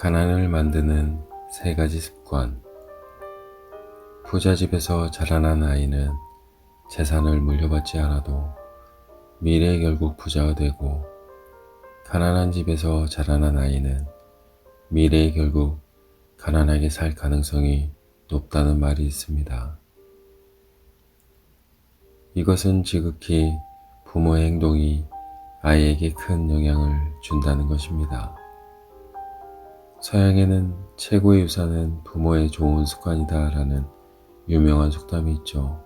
가난을 만드는 세 가지 습관. 부자 집에서 자라난 아이는 재산을 물려받지 않아도 미래에 결국 부자가 되고 가난한 집에서 자라난 아이는 미래에 결국 가난하게 살 가능성이 높다는 말이 있습니다. 이것은 지극히 부모의 행동이 아이에게 큰 영향을 준다는 것입니다. 서양에는 최고의 유산은 부모의 좋은 습관이다 라는 유명한 속담이 있죠.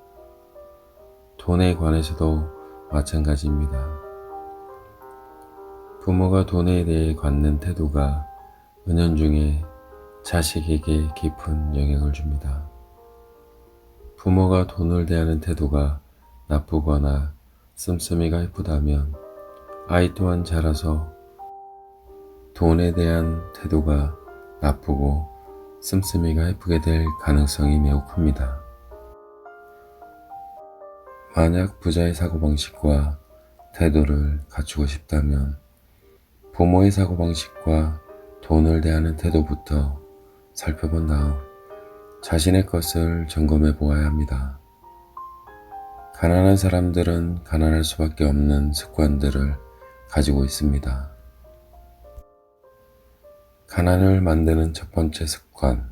돈에 관해서도 마찬가지입니다. 부모가 돈에 대해 갖는 태도가 은연중에 자식에게 깊은 영향을 줍니다. 부모가 돈을 대하는 태도가 나쁘거나 씀씀이가 예쁘다면 아이 또한 자라서 돈에 대한 태도가 나쁘고 씀씀이가 예쁘게 될 가능성이 매우 큽니다. 만약 부자의 사고방식과 태도를 갖추고 싶다면 부모의 사고방식과 돈을 대하는 태도부터 살펴본 다음 자신의 것을 점검해 보아야 합니다. 가난한 사람들은 가난할 수밖에 없는 습관들을 가지고 있습니다. 가난을 만드는 첫 번째 습관.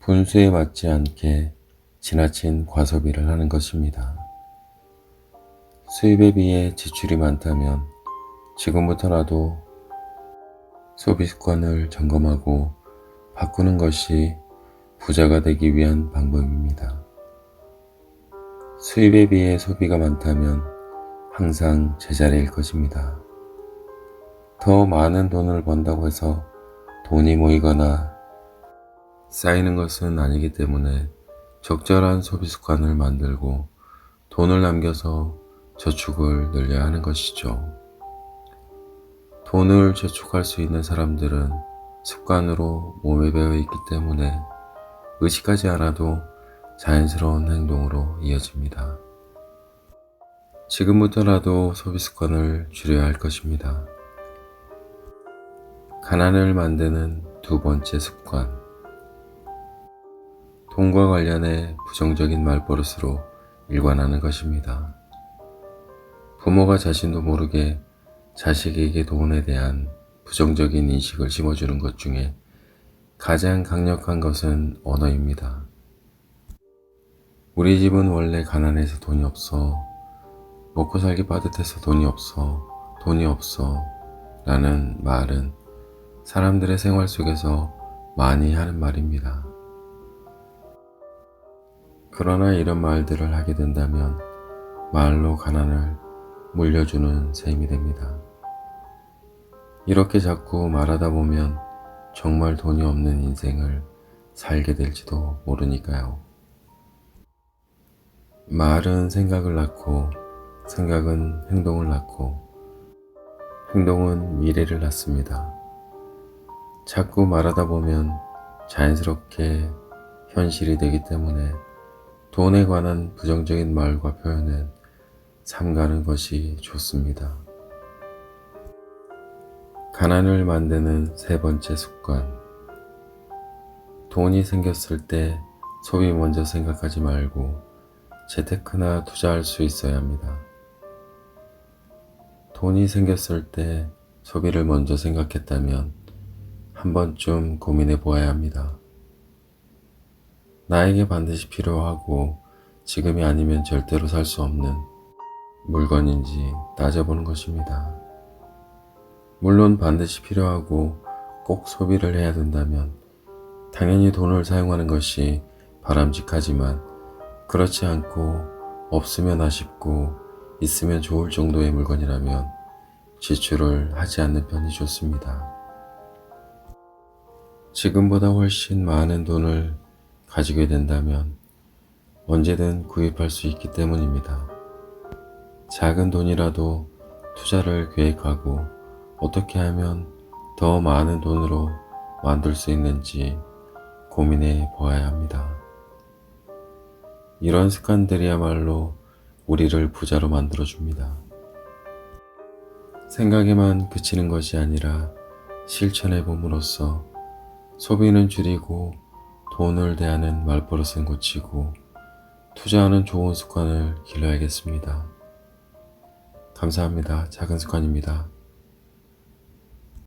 분수에 맞지 않게 지나친 과소비를 하는 것입니다. 수입에 비해 지출이 많다면 지금부터라도 소비 습관을 점검하고 바꾸는 것이 부자가 되기 위한 방법입니다. 수입에 비해 소비가 많다면 항상 제자리일 것입니다. 더 많은 돈을 번다고 해서 돈이 모이거나 쌓이는 것은 아니기 때문에 적절한 소비 습관을 만들고 돈을 남겨서 저축을 늘려야 하는 것이죠. 돈을 저축할 수 있는 사람들은 습관으로 몸에 배어 있기 때문에 의식하지 않아도 자연스러운 행동으로 이어집니다. 지금부터라도 소비 습관을 줄여야 할 것입니다. 가난을 만드는 두 번째 습관. 돈과 관련해 부정적인 말버릇으로 일관하는 것입니다. 부모가 자신도 모르게 자식에게 돈에 대한 부정적인 인식을 심어주는 것 중에 가장 강력한 것은 언어입니다. 우리 집은 원래 가난해서 돈이 없어. 먹고 살기 빠듯해서 돈이 없어. 돈이 없어. 라는 말은 사람들의 생활 속에서 많이 하는 말입니다. 그러나 이런 말들을 하게 된다면 말로 가난을 물려주는 셈이 됩니다. 이렇게 자꾸 말하다 보면 정말 돈이 없는 인생을 살게 될지도 모르니까요. 말은 생각을 낳고, 생각은 행동을 낳고, 행동은 미래를 낳습니다. 자꾸 말하다 보면 자연스럽게 현실이 되기 때문에 돈에 관한 부정적인 말과 표현은 삼가는 것이 좋습니다. 가난을 만드는 세 번째 습관. 돈이 생겼을 때 소비 먼저 생각하지 말고 재테크나 투자할 수 있어야 합니다. 돈이 생겼을 때 소비를 먼저 생각했다면 한 번쯤 고민해 보아야 합니다. 나에게 반드시 필요하고 지금이 아니면 절대로 살 수 없는 물건인지 따져보는 것입니다. 물론 반드시 필요하고 꼭 소비를 해야 된다면 당연히 돈을 사용하는 것이 바람직하지만 그렇지 않고 없으면 아쉽고 있으면 좋을 정도의 물건이라면 지출을 하지 않는 편이 좋습니다. 지금보다 훨씬 많은 돈을 가지게 된다면 언제든 구입할 수 있기 때문입니다. 작은 돈이라도 투자를 계획하고 어떻게 하면 더 많은 돈으로 만들 수 있는지 고민해 보아야 합니다. 이런 습관들이야말로 우리를 부자로 만들어줍니다. 생각에만 그치는 것이 아니라 실천해 봄으로써 소비는 줄이고 돈을 대하는 말버릇은 고치고 투자하는 좋은 습관을 길러야겠습니다. 감사합니다. 작은 습관입니다.